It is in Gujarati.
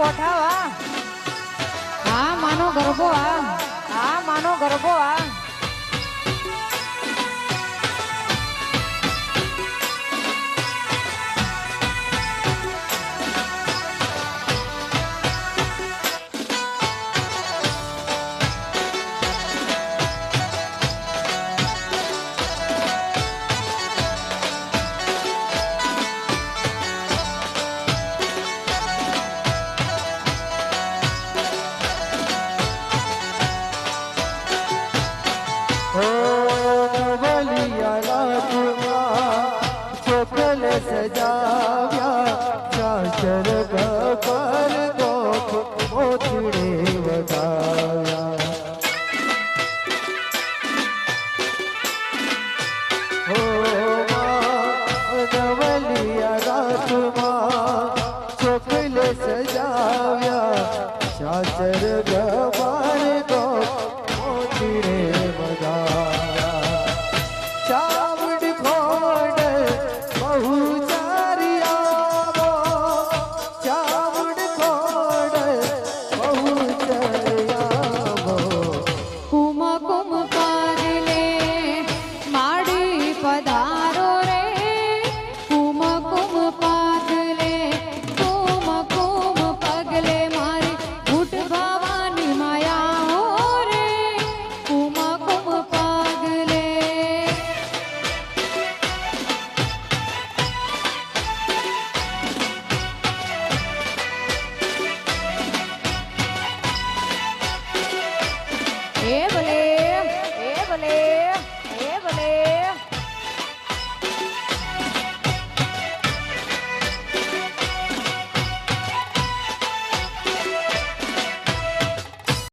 કોઠા હા માનો ગરબો આ હા માનો ગરબો આ રાજમાં ચોખલ સજાવ્યા શાસ્ત્ર ગપર ગોખ રાજમાં ચોખલ સજાવ્યા પધારો રે કુમ કુમ પાગલે કુમ કુમ પગલે મારી ઘૂટ ભવાની માયા હો રે કુમ કુમ પાગલે એ ભલે એ ભલે એ ભલે